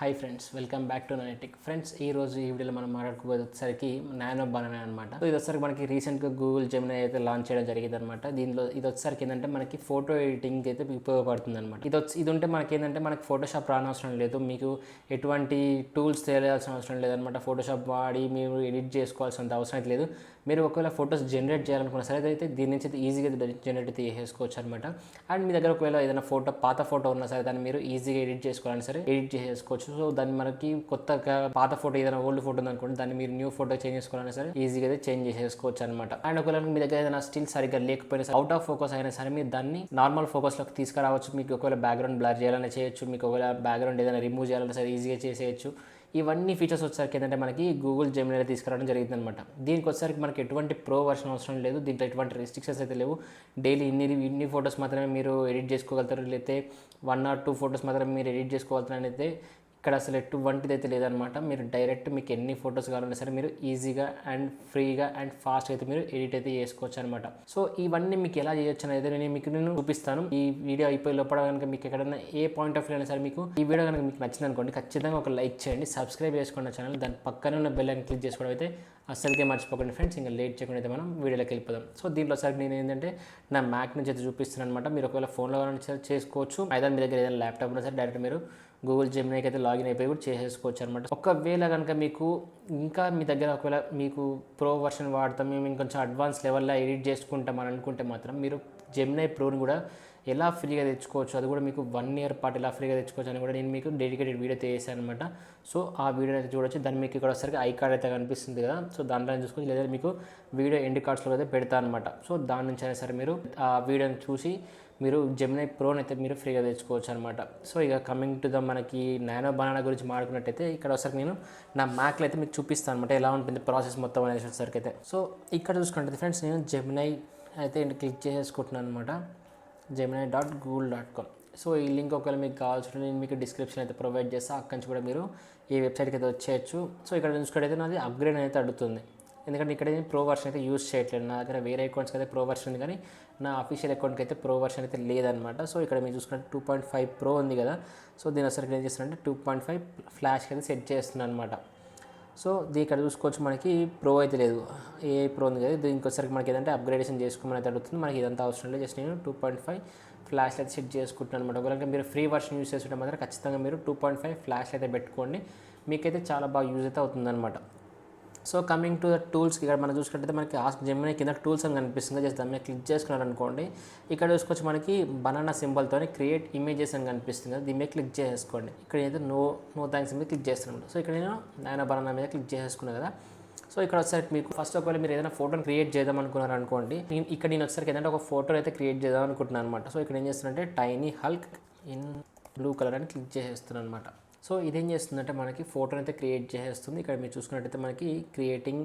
Hi friends welcome back to నైటిక్ friends ఈ రోజు ఈ వీడియోలో మనం మాట్లాడుకోబోయేసరికి నానో బనానా అనమాట ఇది వచ్చేసరికి మనకి రీసెంట్గా గూగుల్ జెమినా అయితే లాంచ్ చేయడం జరిగింది అనమాట దీనిలో ఇది వచ్చేసరికి ఏంటంటే మనకి ఫోటో ఎడిటింగ్ అయితే ఉపయోగపడుతుంది అనమాట ఇది వచ్చి ఇది ఉంటే మనకి ఏంటంటే మనకి ఫోటోషాప్ రానవసరం లేదు. మీకు ఎటువంటి టూల్స్ తెలియాల్సిన అవసరం లేదనమాట ఫోటోషాప్ వాడి మీరు ఎడిట్ చేసుకోవాల్సినంత అవసరం అయితే లేదు. మీరు ఒకవేళ ఫొటోస్ జనరేట్ చేయాలనుకున్న సరే అయితే దీని నుంచి అయితే ఈజీగా జనరేట్ అయితే చేసుకోవచ్చు అనమాట అండ్ మీ దగ్గర ఒకవేళ ఏదైనా ఫోటో పాత ఫోటో ఉన్నా సరే దాన్ని మీరు ఈజీగా ఎడిట్ చేసుకోవాలని సరే ఎడిట్ చేసుకోవచ్చు సో దాన్ని మనకి కొత్తగా పాత ఫోటో ఏదైనా ఓల్డ్ ఫోటో ఉందనుకోండి దాన్ని మీరు న్యూ ఫోటో చేంజ్ చేసుకోవాలన్నా సరే ఈజీగా అయితే చేంజ్ చేసుకోవచ్చు అనమాట అండ్ ఒకవేళ మీ దగ్గర ఏదైనా స్టిల్ సరిగ్గా లేకపోయినా సరే అవుట్ ఆఫ్ ఫోకస్ అయినా సరే మీరు దాన్ని నార్మల్ ఫోకస్లోకి తీసుకురావచ్చు. మీకు ఒకవేళ బ్యాక్గ్రౌండ్ బ్లర్ చేయాలన్నా చేయొచ్చు. మీకు ఒకవేళ బ్యాక్గ్రౌండ్ ఏదైనా రిమూవ్ చేయాలన్నా సరే ఈజీగా చేసేయచ్చు. ఇవన్నీ ఫీచర్స్ వచ్చేసరికి ఏంటంటే మనకి గూగుల్ జెమినీ తీసుకురావడం జరిగింది అనమాట దీనికి వచ్చేసరికి మనకి ఎటువంటి ప్రో వర్షన్ అవసరం లేదు. దీంట్లో ఎటువంటి రెస్ట్రిక్షన్స్ అయితే లేవు. డైలీ ఇన్ని ఇన్ని ఫొటోస్ మాత్రమే మీరు ఎడిట్ చేసుకోగలుగుతారు. లేకపోతే వన్ ఆర్ టూ ఫొటోస్ మాత్రమే మీరు ఎడిట్ చేసుకోగలుగుతారు అయితే ఇక్కడ అసలు ఎటువంటిది అయితే లేదనమాట. మీరు డైరెక్ట్ మీకు ఎన్ని ఫొటోస్ కావాలన్నా సరే మీరు ఈజీగా అండ్ ఫ్రీగా అండ్ ఫాస్ట్ అయితే మీరు ఎడిట్ అయితే చేసుకోవచ్చు అనమాట సో ఇవన్నీ మీకు ఎలా చేయొచ్చు అనేది నేను మీకు నేను చూపిస్తాను. ఈ వీడియో అయిపోయి లోపల కనుక మీకు ఎక్కడైనా ఏ పాయింట్ ఆఫ్ వ్యూ అయినా సరే మీకు ఈ వీడియో కనుక మీకు నచ్చింది అనుకోండి ఖచ్చితంగా ఒక లైక్ చేయండి సబ్స్క్రైబ్ చేసుకోండి ఛానల్ దాని పక్కన ఉన్న బెల్ అని క్లిక్ చేసుకోవడం అయితే అస్సలకే మర్చిపోకండి ఫ్రెండ్స్ ఇంకా లేట్ చేయకుండా అయితే మనం వీడియోలోకి వెళ్ళిపోదాం. సో దీంట్లో సరే నేను ఏంటంటే నా మ్యాక్ నుంచి అయితే చూపిస్తున్నాను అనమాట మీరు ఒకవేళ ఫోన్లో కానీ చేసుకోవచ్చు. అయితే మీ దగ్గర ఏదైనా ల్యాప్టాప్ ఉన్నా సరే డైరెక్ట్ మీరు గూగుల్ జెమినీకి అయితే లాగిన్ అయిపోయి కూడా చేసేసుకోవచ్చు అనమాట ఒకవేళ కనుక మీకు ఇంకా మీ దగ్గర ఒకవేళ మీకు ప్రో వర్షన్ వాడతాం మేము ఇంకొంచెం అడ్వాన్స్ లెవెల్లో ఎడిట్ చేసుకుంటాం అని అనుకుంటే మాత్రం మీరు జెమినై ప్రోని కూడా ఎలా ఫ్రీగా తెచ్చుకోవచ్చు? అది కూడా మీకు వన్ ఇయర్ పాటు ఎలా ఫ్రీగా తెచ్చుకోవచ్చు అని కూడా నేను మీకు డెడికేటెడ్ వీడియో చేశాను అనమాట సో ఆ వీడియో అయితే చూడొచ్చు. దాన్ని మీకు ఇక్కడ వచ్చరికి ఐ కార్డ్ అయితే కనిపిస్తుంది కదా. సో దాంట్లో చూసుకోవచ్చు లేదా మీకు వీడియో ఎండ్ కార్డ్స్లో అయితే పెడతాను అనమాట సో దాని నుంచి అయినా సరే మీరు ఆ వీడియోని చూసి మీరు జెమినై ప్రోని అయితే మీరు ఫ్రీగా తెచ్చుకోవచ్చు అనమాట సో ఇక కమింగ్ టు ద మనకి నానో బనానా గురించి మాట్లాడుకున్నట్టయితే ఇక్కడ ఒకసారి నేను నా మ్యాక్లో అయితే మీకు చూపిస్తాను అనమాట ఎలా ఉంటుంది ప్రాసెస్ మొత్తం అనేది అయితే. సో ఇక్కడ చూసుకుంటే ఫ్రెండ్స్ నేను జెమినై అయితే క్లిక్ చేసుకుంటున్నాను అనమాట Gemini dot Google dot com so ఈ లింక్ ఒకవేళ మీకు కావాల్సి నేను మీకు డిస్క్రిప్షన్ అయితే ప్రొవైడ్ చేస్తా. అక్కడి నుంచి కూడా మీరు ఈ వెబ్సైట్కి అయితే వచ్చేయచ్చు. సో ఇక్కడ చూసుకుంటే నాది అప్గ్రేడ్ అయితే అడుగుతుంది. ఎందుకంటే ఇక్కడ ప్రో వర్షన్ అయితే యూస్ చేయట్లేదు. నా దగ్గర వేరే అకౌంట్స్కి అయితే ప్రో వర్షన్ ఉంది కానీ నా అఫీషియల్ అకౌంట్కి అయితే ప్రో వర్షన్ అయితే లేదనమాట సో ఇక్కడ మీరు చూసుకుంటే టూ పాయింట్ ఫైవ్ ప్రో ఉంది కదా. సో దీని అసలు ఏం చేస్తానంటే టూ పాయింట్ ఫైవ్ ఫ్లాష్కి అయితే సెట్ చేస్తున్నాను అనమాట సో దీని ఇక్కడ చూసుకోవచ్చు మనకి ప్రో అయితే లేదు. ఏ ప్రో ఉంది కదా దీనికి మనకి ఏదంటే అప్గ్రేడేషన్ చేసుకోమని అయితే అడుగుతుంది. మనకి ఇదంతా అవసరం లేదు. జస్ట్ నేను టూ పాయింట్ ఫైవ్ ఫ్లాష్ అయితే సెట్ చేసుకుంటున్నాను అనమాట ఒకవేళ మీరు ఫ్రీ వర్షన్ యూస్ చేస్తుంటే మాత్రం ఖచ్చితంగా మీరు టూ పాయింట్ ఫైవ్ ఫ్లాష్ అయితే పెట్టుకోండి. మీకైతే చాలా బాగా యూజ్ అయితే అవుతుందన్నమాట. So coming to the tools ఇక్కడ మనం చూసుకుంటే మనకి ఆస్క్ జెమినీ కింద టూల్స్ అని కనిపిస్తుంది. జస్ట్ దాని మీద క్లిక్ చేసుకున్నారు అనుకోండి. ఇక్కడ చూసుకోవచ్చు మనకి బనానా సింబల్తో క్రియేట్ ఇమేజెస్ అని కనిపిస్తుంది. దీని మీద క్లిక్ చేసుకోండి. ఇక్కడ అయితే నో నో థ్యాంక్స్ మీద క్లిక్ చేస్తున్నాను సో ఇక్కడ నేను నాయన బనానా మీద క్లిక్ చేసుకున్నాను కదా. సో ఇక్కడ ఒకసారి మీకు ఫస్ట్ ఒకవేళ మీరు ఏదైనా ఫోటోని క్రియేట్ చేద్దాం అనుకున్నారు అనుకోండి. నేను ఇక్కడ నేను ఒకసారి ఏంటంటే ఒక ఫోటో అయితే క్రియేట్ చేద్దాం అనుకుంటున్నాను అనమాట సో ఇక్కడ ఏం చేస్తున్నానంటే tiny Hulk in blue colour అని క్లిక్ చేసేస్తున్నాను అనమాట సో ఇదేం చేస్తుందంటే మనకి ఫోటోని అయితే క్రియేట్ చేసేస్తుంది ఇక్కడ మీరు చూసుకున్నట్టయితే మనకి క్రియేటింగ్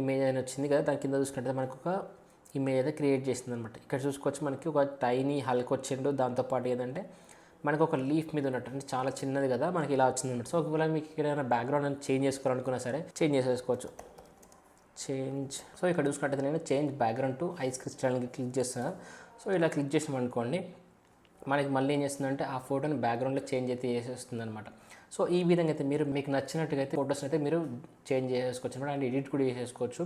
ఇమేజ్ అని వచ్చింది కదా దాని కింద చూసుకున్నట్టయితే మనకు ఒక ఇమేజ్ అయితే క్రియేట్ చేస్తుంది అనమాట ఇక్కడ చూసుకోవచ్చు మనకి ఒక టైనీ హల్క్ వచ్చిండు. దాంతోపాటు ఏంటంటే మనకు ఒక లీఫ్ మీద ఉన్నట్టు అంటే చాలా చిన్నది కదా మనకి ఇలా వచ్చింది అనమాట సో ఒకవేళ మీకు ఇక్కడ ఏమైనా బ్యాక్గ్రౌండ్ చేంజ్ చేసుకోవాలనుకున్నా సరే చేంజ్ చేసేసుకోవచ్చు. చేంజ్ సో ఇక్కడ చూసుకున్నట్టయితే నేను చేంజ్ బ్యాక్గ్రౌండ్ టు ఐస్ క్రిస్టల్కి క్లిక్ చేస్తున్నాను సో ఇలా క్లిక్ చేసాం అనుకోండి మనకి మళ్ళీ ఏం చేస్తుందంటే ఆ ఫోటోని బ్యాక్గ్రౌండ్లో చేంజ్ అయితే చేసేస్తుంది అనమాట సో ఈ విధంగా అయితే మీరు మీకు నచ్చినట్టుగా అయితే ఫొటోస్ అయితే మీరు చేంజ్ చేసేసుకోవచ్చు అనమాట అండ్ ఎడిట్ కూడా చేసేసుకోవచ్చు.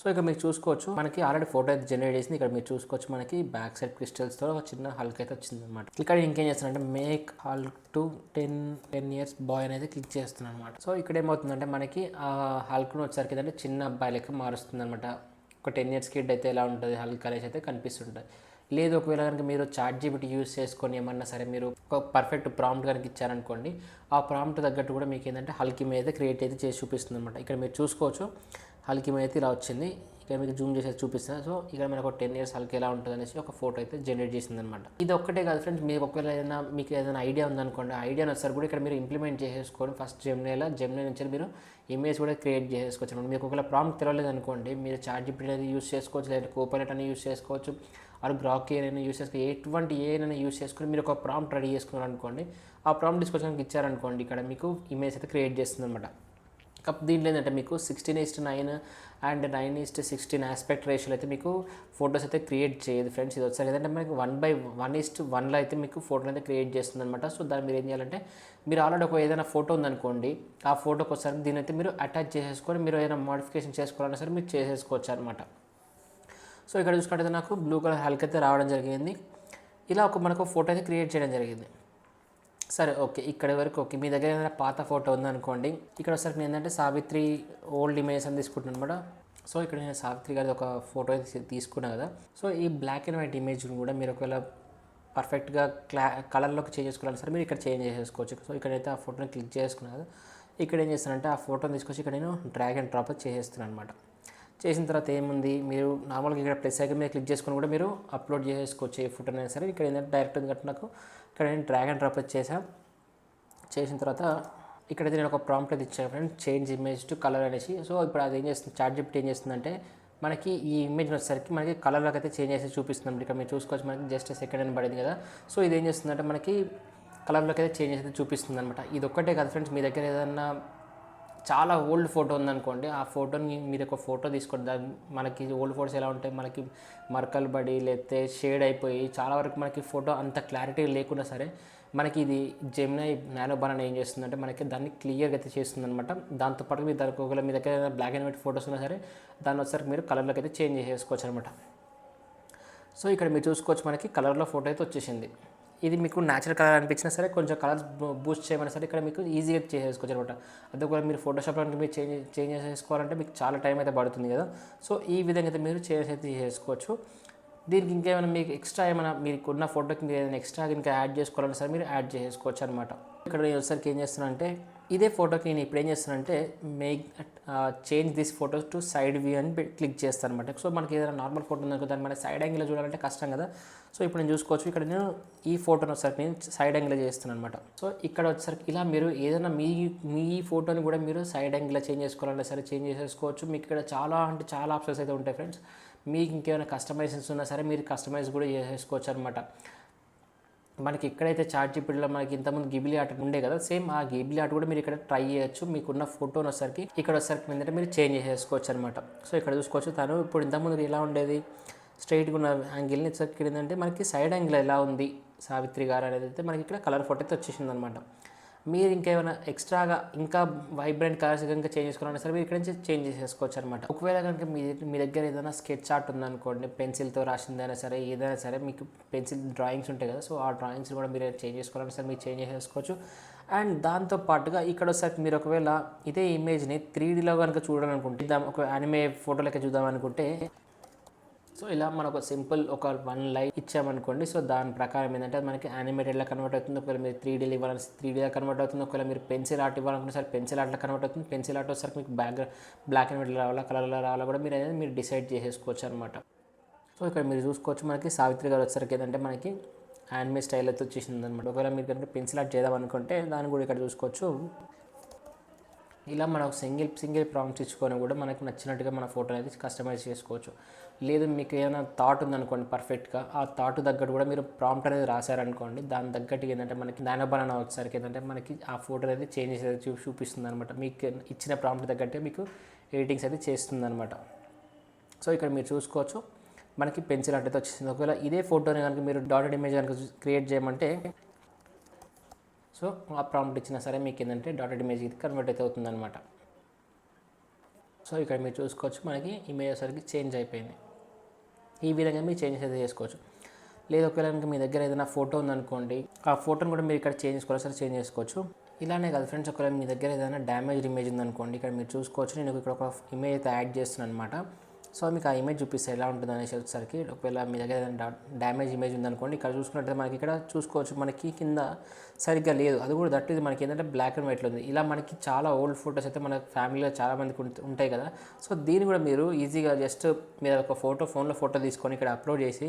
సో ఇక్కడ మీరు చూసుకోవచ్చు. మనకి ఆల్రెడీ ఫోటో అయితే జనరేట్ చేసింది. ఇక్కడ మీరు చూసుకోవచ్చు మనకి బ్యాక్ సైడ్ క్రిస్టల్స్తో ఒక చిన్న హల్క్ అయితే వచ్చింది అనమాట ఇక్కడ ఇంకేం చేస్తానంటే make Hulk to ten ten years boy అనేది క్లిక్ చేస్తున్నాను అనమాట సో ఇక్కడ ఏమవుతుందంటే మనకి ఆ హల్క్ను వచ్చేసరికి ఏంటంటే చిన్న అబ్బాయి లెక్క మారుస్తుంది అనమాట ఒక టెన్ ఇయర్స్ కిడ్ అయితే ఎలా ఉంటుంది? హల్క్ అనేసి అయితే కనిపిస్తుంటుంది లేదు ఒకవేళ కనుక మీరు చాట్ జీబీటీ యూస్ చేసుకొని ఏమన్నా సరే మీరు ఒక పర్ఫెక్ట్ ప్రాంప్ట్ కనుక ఇచ్చారనుకోండి ఆ ప్రాంప్ట్ తగ్గట్టు కూడా మీకు ఏంటంటే హల్కి మీద క్రియేట్ అయితే చేసి చూపిస్తుంది అనమాట ఇక్కడ మీరు చూసుకోవచ్చు హల్కి మీద అయితే ఇలా వచ్చింది. ఇక్కడ మీకు జూమ్ చేసేది చూపిస్తాను సో ఇక్కడ మనకు ఒక టెన్ ఇయర్స్ హల్కి ఎలా ఉంటుంది అనేసి ఒక ఫోటో అయితే జనరేట్ చేసింది అనమాట ఇది ఒక్కటే కాదు ఫ్రెండ్స్ మీకు ఒకవేళ ఏదైనా మీకు ఏదైనా ఐడియా ఉందనుకోండి ఐడియా వచ్చారు కూడా ఇక్కడ మీరు ఇంప్లిమెంట్ చేసేసుకొని ఫస్ట్ జెమ్నేలా జెమ్నే నుంచి మీరు ఇమేజ్ కూడా క్రియేట్ చేసేసుకోవచ్చు అనమాట మీకు ఒకవేళ ప్రాంప్ట్ తెలియలేదు అనుకోండి మీరు చార్జ్ జీపీటీ అనేది యూస్ చేసుకోవచ్చు లేదా కోపైలట్ అని యూస్ చేసుకోవచ్చు ఆర్ గ్రాక్ ఏనైనా యూస్ చేసుకుని ఎటువంటి ఏనైనా యూస్ చేసుకుని మీరు ఒక ప్రాంప్ట్ రెడీ చేసుకున్నారు అనుకోండి ఆ ప్రాంప్ట్ డిస్కషన్కి ఇచ్చారనుకోండి ఇక్కడ మీకు ఇమేజ్ అయితే క్రియేట్ చేస్తుంది అనమాట కప్ దీంట్లో ఏంటంటే మీకు sixteen is to nine and nine is to sixteen aspect రేషియోలో అయితే మీకు ఫొటోస్ అయితే క్రియేట్ చేయదు ఫ్రెండ్స్ ఇది వచ్చారు ఏంటంటే మనకి వన్ బై వన్ ఈస్ట్ వన్లో అయితే మీకు ఫోటోలు అయితే క్రియేట్ చేస్తుంది అనమాట సో దాన్ని మీరు ఏం చేయాలంటే మీరు ఆల్రెడీ ఒక ఏదైనా ఫోటో ఉందనుకోండి ఆ ఫోటోకి ఒకసారి దీని అయితే మీరు అటాచ్ చేసేసుకొని మీరు ఏదైనా మోడిఫికేషన్ చేసుకోవాలన్నా సరే మీరు చేసేసుకోవచ్చు అనమాట సో ఇక్కడ చూసుకుంటే నాకు బ్లూ కలర్ హల్క్ అయితే రావడం జరిగింది. ఇలా ఒక మనకు ఫోటో అయితే క్రియేట్ చేయడం జరిగింది. సరే ఓకే. ఇక్కడ వరకు ఓకే. మీ దగ్గర ఏదైనా పాత ఫోటో ఉందనుకోండి. ఇక్కడ ఒకసారి నేను ఏంటంటే సావిత్రి ఓల్డ్ ఇమేజ్ అని తీసుకుంటున్నాను అనమాట. సో ఇక్కడ నేను సావిత్రి గారి ఒక ఫోటో తీసుకున్నాను తీసుకున్నా కదా. సో ఈ బ్లాక్ అండ్ వైట్ ఇమేజ్ కూడా మీరు ఒకవేళ పర్ఫెక్ట్గా క్లా కలర్లోకి చేంజ్ చేసుకోవాలని సరే మీరు ఇక్కడ చేంజ్ చేసేసుకోవచ్చు. సో ఇక్కడైతే ఆ ఫోటోని క్లిక్ చేసుకున్నా కదా. ఇక్కడ ఏం చేస్తానంటే ఆ ఫోటోని తీసుకొచ్చి ఇక్కడ నేను డ్రాగ్ అండ్ డ్రాప్ చేసేస్తున్నాను అనమాట. చేసిన తర్వాత ఏముంది? మీరు నార్మల్గా ఇక్కడ ప్లస్ ఐకన్ మీద క్లిక్ చేసుకొని కూడా మీరు అప్లోడ్ చేసుకోవచ్చు ఏ ఫోటో అయినా సరే. ఇక్కడ ఏంటంటే డైరెక్ట్ ఎందుకంటే నాకు ఇక్కడ నేను డ్రాగ్ అండ్ డ్రాప్ చేసాను చేసిన తర్వాత ఇక్కడైతే నేను ఒక ప్రాంప్ట్ అయితే ఇచ్చాను friend change image to colour అనేసి. సో ఇప్పుడు అది ఏం చేస్తుంది? చార్ట్ జిప్ట్ ఏం చేస్తుందంటే మనకి ఈ ఇమేజ్ వచ్చేసరికి మనకి కలర్లోకి అయితే చేంజ్ చేసి చూపిస్తుంది. ఇక్కడ మీరు చూసుకోవచ్చు మనకి జస్ట్ సెకండ్ అని పడింది కదా. సో ఇది ఏం చేస్తుందంటే మనకి కలర్లోకి అయితే చేంజ్ చేసి చూపిస్తుంది అనమాట ఇది ఒక్కటే కదా ఫ్రెండ్స్ మీ దగ్గర ఏదన్నా చాలా ఓల్డ్ ఫోటో ఉందనుకోండి ఆ ఫోటోని మీరు ఒక ఫోటో తీసుకోండి దాని మనకి ఓల్డ్ ఫోటోస్ ఎలా ఉంటాయి మనకి మరకలు పడి లేకపోతే షేడ్ అయిపోయి చాలా వరకు మనకి ఫోటో అంత క్లారిటీ లేకున్నా సరే మనకి ఇది జెమినై నానో అని ఏం చేస్తుందంటే మనకి దాన్ని క్లియర్గా అయితే చేస్తుంది అనమాట దాంతోపాటు మీరు దానికి ఒకవేళ మీ దగ్గర బ్లాక్ అండ్ వైట్ ఫోటోస్ ఉన్నా సరే దాన్ని వచ్చేసరికి మీరు కలర్లోకి అయితే చేంజ్ చేసుకోవచ్చు అనమాట సో ఇక్కడ మీరు చూసుకోవచ్చు మనకి కలర్లో ఫోటో అయితే వచ్చేసింది. ఇది మీకు న్యాచురల్ కలర్ అనిపించినా సరే కొంచెం కలర్స్ బూస్ట్ చేయమన్నా సరే ఇక్కడ మీకు ఈజీగా చేసేసుకోవచ్చు అనమాట. అదే కూడా మీరు ఫోటోషాప్లో మీరు చేంజ్ చేంజ్ చేసుకోవాలంటే మీకు చాలా టైం అయితే పడుతుంది కదా. సో ఈ విధంగా అయితే మీరు చేంజ్ అయితే చేసుకోవచ్చు. దీనికి ఇంకేమైనా మీకు ఎక్స్ట్రా ఏమైనా మీకు ఉన్న ఫోటోకి మీరు ఏదైనా ఎక్స్ట్రా ఇంకా యాడ్ చేసుకోవాలన్నా సరే మీరు యాడ్ చేసుకోవచ్చు అనమాట. ఇక్కడ నేను ఒకసారికి ఏం చేస్తున్నానంటే ఇదే ఫోటోకి నేను ఇప్పుడు ఏం చేస్తానంటే make change this photos to side view అని క్లిక్ చేస్తాను అనమాట సో మనకి ఏదైనా నార్మల్ ఫోటో ఉందనుకో దాన్ని మన సైడ్ యాంగిల్ చూడాలంటే కష్టం కదా. సో ఇప్పుడు నేను చూసుకోవచ్చు ఇక్కడ నేను ఈ ఫోటోని ఒకసారి నేను సైడ్ యాంగిల్ చేస్తున్నాను అనమాట సో ఇక్కడ వచ్చేసరికి ఇలా మీరు ఏదైనా మీ మీ ఫోటోని కూడా మీరు సైడ్ యాంగిల్ చేంజ్ చేసుకోవాలంటే సరే చేంజ్ చేసేసుకోవచ్చు. మీకు ఇక్కడ చాలా అంటే చాలా ఆప్షన్స్ అయితే ఉంటాయి ఫ్రెండ్స్ మీకు ఇంకేమైనా కస్టమైజేషన్స్ ఉన్నా సరే మీరు కస్టమైజ్ కూడా చేసేసుకోవచ్చు అనమాట మనకి ఎక్కడైతే చార్ట్ జీపీటీలో మనకి ఇంతకుముందు గిబిలీ ఆర్ట్ ఉండే కదా సేమ్ ఆ గిబిలీ ఆర్ట్ కూడా మీరు ఇక్కడ ట్రై చేయొచ్చు. మీకున్న ఫోటోని వచ్చేసరికి ఇక్కడ వచ్చరికి ఏంటంటే మీరు చేంజ్ చేసుకోవచ్చు అనమాట సో ఇక్కడ చూసుకోవచ్చు తను. ఇప్పుడు ఇంతకుముందు ఎలా ఉండేది? స్ట్రైట్గా ఉన్న యాంగిల్ని ఇక్కడ ఏంటంటే మనకి సైడ్ యాంగిల్ ఎలా ఉంది సావిత్రి గారు అనేది అయితే మనకి ఇక్కడ కలర్ ఫోటో అయితే వచ్చేసింది అనమాట మీరు ఇంకేమైనా ఎక్స్ట్రాగా ఇంకా వైబ్రెంట్ కలర్స్ కనుక చేంజ్ చేసుకోవాలన్నా సరే మీరు ఇక్కడ నుంచి చేంజ్ చేసేసుకోవచ్చు అనమాట ఒకవేళ కనుక మీ మీ దగ్గర ఏదైనా స్కెచ్ ఆర్ట్ ఉందనుకోండి పెన్సిల్తో రాసిందైనా సరే ఏదైనా సరే మీకు పెన్సిల్ డ్రాయింగ్స్ ఉంటాయి కదా సో ఆ డ్రాయింగ్స్ కూడా మీరు చేంజ్ చేసుకోవాలన్నా సరే మీరు చేంజ్ చేసేసుకోవచ్చు. అండ్ దాంతో పాటుగా ఇక్కడ ఒకసారి మీరు ఒకవేళ ఇదే ఇమేజ్ని త్రీ డీలో కనుక చూడాలనుకుంటే ఒక అనిమే ఫోటో లెక్క చూద్దాం అనుకుంటే సో ఇలా మనకు సింపుల్ ఒక వన్ లైన్ ఇచ్చామనుకోండి సో దాని ప్రకారం ఏంటంటే మనకి యానిమేటెడ్లా కన్వర్ట్ అవుతుంది. ఒకవేళ మీరు త్రీ డీలు ఇవ్వాలని త్రీ డీలో కన్వర్ట్ అవుతుంది. ఒకవేళ మీరు పెన్సిల్ ఆర్ట్ ఇవ్వాలనుకుంటే సరే పెన్సిల్ ఆర్ట్లో కన్వర్ట్ అవుతుంది. పెన్సిల్ ఆర్ట్ వచ్చేసరికి మీకు బ్యాక్ బ్లాక్ అండ్ వైట్ రావాలా కలర్లో రావాలా కూడా మీరు అనేది మీరు డిసైడ్ చేసేసుకోవచ్చు అనమాట సో ఇక్కడ మీరు చూసుకోవచ్చు మనకి సావిత్రి గారు వచ్చేసరికి ఏంటంటే మనకి యానిమే స్టైల్ అయితే వచ్చేసింది అనమాట ఒకవేళ మీరు కనుక పెన్సిల్ ఆర్ట్ చేద్దాం అనుకుంటే దాన్ని కూడా ఇక్కడ చూసుకోవచ్చు. ఇలా మనం సింగిల్ సింగిల్ ప్రాంప్ట్స్ ఇచ్చుకొని కూడా మనకు నచ్చినట్టుగా మన ఫోటో అనేది కస్టమైజ్ చేసుకోవచ్చు. లేదు మీకు ఏదైనా థాట్ ఉందనుకోండి పర్ఫెక్ట్గా ఆ థాట్ తగ్గట్టు కూడా మీరు ప్రాంప్ట్ అనేది రాశారనుకోండి దాని తగ్గట్టు ఏంటంటే మనకి దానబలన వచ్చేసరికి ఏంటంటే మనకి ఆ ఫోటో అనేది చేంజ్ అయితే చూ చూపిస్తుంది అనమాట మీకు ఇచ్చిన ప్రాంప్ట్ తగ్గట్టే మీకు ఎడిటింగ్స్ అయితే చేస్తుంది అనమాట సో ఇక్కడ మీరు చూసుకోవచ్చు మనకి పెన్సిల్ ఆర్ట్ వచ్చేసింది. ఒకవేళ ఇదే ఫోటోని కనుక మీరు డాటెడ్ ఇమేజ్ కనుక క్రియేట్ చేయమంటే సో ఆ ప్రాంప్ట్ ఇచ్చినా సరే మీకు ఏంటంటే డాటెడ్ ఇమేజ్ కన్వర్ట్ అయితే అవుతుందన్నమాట. సో ఇక్కడ మీరు చూసుకోవచ్చు మనకి ఇమేజ్ వచ్చేసరికి చేంజ్ అయిపోయింది. ఈ విధంగా మీరు చేంజెస్ అయితే చేసుకోవచ్చు. లేదు ఒకవేళ కనుక మీ దగ్గర ఏదైనా ఫోటో ఉందనుకోండి ఆ ఫోటోని కూడా మీరు ఇక్కడ చేంజ్ చేసుకోవాలి సరే చేంజ్ చేసుకోవచ్చు. ఇలానే కదా ఫ్రెండ్స్ ఒకవేళ మీ దగ్గర ఏదైనా డ్యామేజ్ ఇమేజ్ ఉందనుకోండి ఇక్కడ మీరు చూసుకోవచ్చు నేను ఇక్కడ ఒక ఇమేజ్ అయితే యాడ్ చేస్తున్నాను అనమాట సో మీకు ఆ ఇమేజ్ చూపిస్తే ఎలా ఉంటుంది అనేసి వచ్చేసరికి ఒకవేళ మీ దగ్గర ఏదైనా డ్యామేజ్ ఇమేజ్ ఉందనుకోండి ఇక్కడ చూసుకున్నట్లయితే మనకి ఇక్కడ చూసుకోవచ్చు మనకి కింద సరిగ్గా లేదు. అది కూడా దట్ ఇది మనకి ఏంటంటే బ్లాక్ అండ్ వైట్లో ఉంది. ఇలా మనకి చాలా ఓల్డ్ ఫొటోస్ అయితే మన ఫ్యామిలీలో చాలా మందికి ఉంటాయి కదా. సో దీన్ని కూడా మీరు ఈజీగా జస్ట్ మీరు ఒక ఫోటో ఫోన్లో ఫోటో తీసుకొని ఇక్కడ అప్లోడ్ చేసి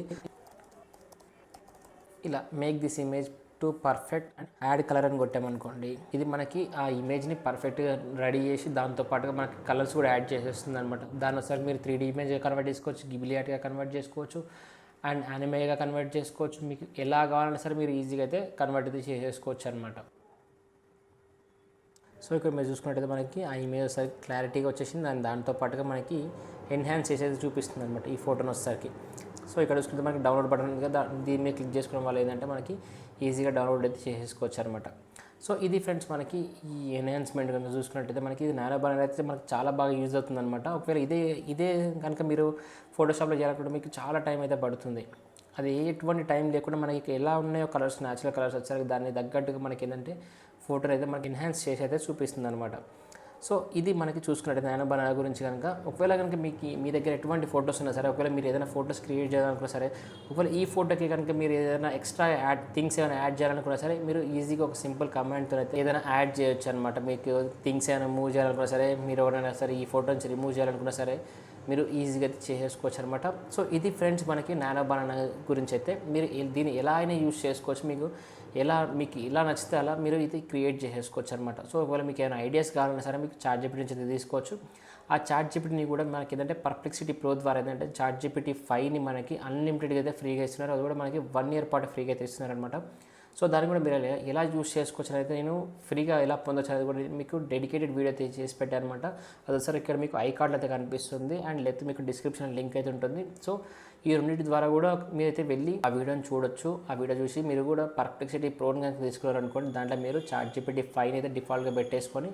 ఇలా make this image to perfect and add colour అని కొట్టామనుకోండి ఇది మనకి ఆ ఇమేజ్ని పర్ఫెక్ట్గా రెడీ చేసి దాంతో పాటుగా మనకి కలర్స్ కూడా యాడ్ చేసేస్తుంది అనమాట దాని ఒకసారి మీరు త్రీ డీ ఇమేజ్గా కన్వర్ట్ చేసుకోవచ్చు గిబిలియాట్గా కన్వర్ట్ చేసుకోవచ్చు అండ్ యానిమేగా కన్వర్ట్ చేసుకోవచ్చు. మీకు ఎలా కావాలన్నా సరే మీరు ఈజీగా అయితే కన్వర్ట్ అయితే చేసేసుకోవచ్చు అనమాట సో ఇక్కడ మీరు చూసుకున్నట్టయితే మనకి ఆ ఇమేజ్ ఒకసారి క్లారిటీగా వచ్చేసింది. దాని దాంతో పాటుగా మనకి ఎన్హాన్స్ చేసేది చూపిస్తుంది అనమాట ఈ ఫోటోని వచ్చేసరికి సో ఇక్కడ చూసుకుంటే మనకి డౌన్లోడ్ బటన్ ఉంది కదా దీని మీద క్లిక్ చేసుకోవడం వల్ల ఏంటంటే మనకి ఈజీగా డౌన్లోడ్ అయితే చేసేసుకోవచ్చు అనమాట సో ఇది ఫ్రెండ్స్ మనకి ఈ ఎన్హాన్స్మెంట్ కనుక చూసుకున్నట్టయితే మనకి ఇది నానో బ్యానర్ అయితే మనకి చాలా బాగా యూజ్ అవుతుంది అనమాట ఒకవేళ ఇదే ఇదే కనుక మీరు ఫోటోషాప్లో చేయాలనుకుంటే మీకు చాలా టైం అయితే పడుతుంది. అది ఎటువంటి టైం లేకుండా మనకి ఎలా ఉన్నాయో కలర్స్ న్యాచురల్ కలర్స్ వచ్చారు దాన్ని తగ్గట్టుగా మనకి ఏంటంటే ఫోటో అయితే మనకి ఎన్హాన్స్ చేసి అయితే చూపిస్తుంది అనమాట సో ఇది మనకి చూసుకున్నట్టు నానో బనానా గురించి కనుక ఒకవేళ కనుక మీకు మీ దగ్గర ఎటువంటి ఫొటోస్ ఉన్నా సరే ఒకవేళ మీరు ఏదైనా ఫొటోస్ క్రియేట్ చేయాలనుకున్నా సరే ఒకవేళ ఈ ఫోటోకి కనుక మీరు ఏదైనా ఎక్స్ట్రా యాడ్ థింగ్స్ ఏమైనా యాడ్ చేయాలనుకున్నా సరే మీరు ఈజీగా ఒక సింపుల్ కమెంట్తో అయితే ఏదైనా యాడ్ చేయొచ్చు అనమాట మీకు థింగ్స్ ఏమైనా మూవ్ చేయాలనుకున్నా సరే మీరు ఎవరైనా సరే ఈ ఫోటో నుంచి రిమూవ్ చేయాలనుకున్నా సరే మీరు ఈజీగా చేసుకోవచ్చు చేసేసుకోవచ్చు అనమాట సో ఇది ఫ్రెండ్స్ మనకి నానో బనానా గురించి అయితే మీరు దీన్ని ఎలా అయినా యూస్ చేసుకోవచ్చు మీకు. ఎలా మీకు ఇలా నచ్చితే అలా మీరు ఇది క్రియేట్ చేసేసుకోవచ్చు అనమాట సో ఒకవేళ మీకు ఏమైనా ఐడియాస్ కావాలన్నా సరే మీకు చార్ట్ జీపీటీ నుంచి తీసుకోవచ్చు. ఆ చార్ట్ జీపీటీని కూడా మనకి ఏంటంటే పర్ప్లెక్సిటీ ప్రో ద్వారా ఏంటంటే చార్ట్ జీపీటీ ఫైవ్ని మనకి అన్లిమిటెడ్గా అయితే ఫ్రీగా ఇస్తున్నారు. అది కూడా మనకి వన్ ఇయర్ పాటు ఫ్రీగా అయితే ఇస్తున్నారు అనమాట సో దాన్ని కూడా మీరు ఎలా- యూస్ చేసుకోవచ్చు అయితే నేను ఫ్రీగా ఎలా పొందొచ్చు అనేది కూడా మీకు డెడికేటెడ్ వీడియో అయితే చేసి పెట్టాను అనమాట అది ఒకసారి ఇక్కడ మీకు ఐ కార్డులు అయితే కనిపిస్తుంది. అండ్ లేకపోతే మీకు డిస్క్రిప్షన్ లింక్ అయితే ఉంటుంది. సో ఈ రెండింటి ద్వారా కూడా మీరైతే వెళ్ళి ఆ వీడియోని చూడొచ్చు. ఆ వీడియో చూసి మీరు కూడా పర్ఫెక్సిటీ ప్రోన్ కనుక తీసుకున్నారనుకోండి దాంట్లో మీరు చార్ట్ జీపీటీ ఫైన్ అయితే డిఫాల్ట్గా పెట్టేసుకొని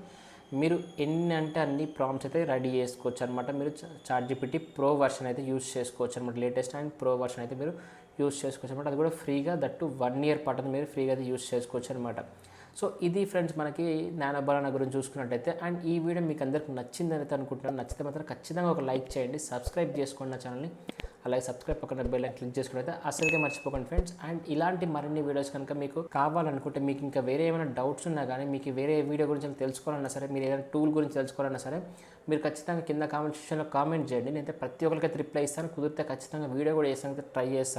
మీరు ఎన్ని అంటే అన్ని ప్రామ్స్ అయితే రెడీ చేసుకోవచ్చు అనమాట మీరు చార్ట్ జీపీటీ ప్రో వర్షన్ అయితే యూస్ చేసుకోవచ్చు అనమాట లేటెస్ట్ అండ్ ప్రో వర్షన్ అయితే మీరు యూస్ చేసుకోవచ్చు అనమాట అది కూడా ఫ్రీగా దట్టు వన్ ఇయర్ పాటు మీరు ఫ్రీగా అయితే యూస్ చేసుకోవచ్చు అనమాట సో ఇది ఫ్రెండ్స్ మనకి నానో గురించి చూసుకున్నట్టయితే అండ్ ఈ వీడియో మీకు అందరికి నచ్చిందని అయితే అనుకుంటున్నాను. నచ్చితే మాత్రం ఖచ్చితంగా ఒక లైక్ చేయండి. సబ్స్క్రైబ్ చేసుకోండి నా ఛానల్ని అలాగే సబ్స్క్రైబ్ పక్కన బెల్ క్లిక్ చేసుకోవడం అసలుగా మర్చిపోకండి ఫ్రెండ్స్ అండ్ ఇలాంటి మరిన్ని వీడియోస్ కనుక మీకు కావాలనుకుంటే మీకు ఇంకా వేరే ఏమైనా డౌట్స్ ఉన్నా కానీ మీకు వేరే వీడియో గురించి తెలుసుకోవాలన్నా సరే మీరు ఏదైనా టూల్ గురించి తెలుసుకోవాలన్నా సరే మీరు ఖచ్చితంగా కింద కామెంట్ సెక్షన్లో కామెంట్ చేయండి. నేనైతే ప్రతి ఒక్కరికైతే రిప్లై ఇస్తాను. కుదిరితే ఖచ్చితంగా వీడియో కూడా చేస్తాను ట్రై చేస్తాను.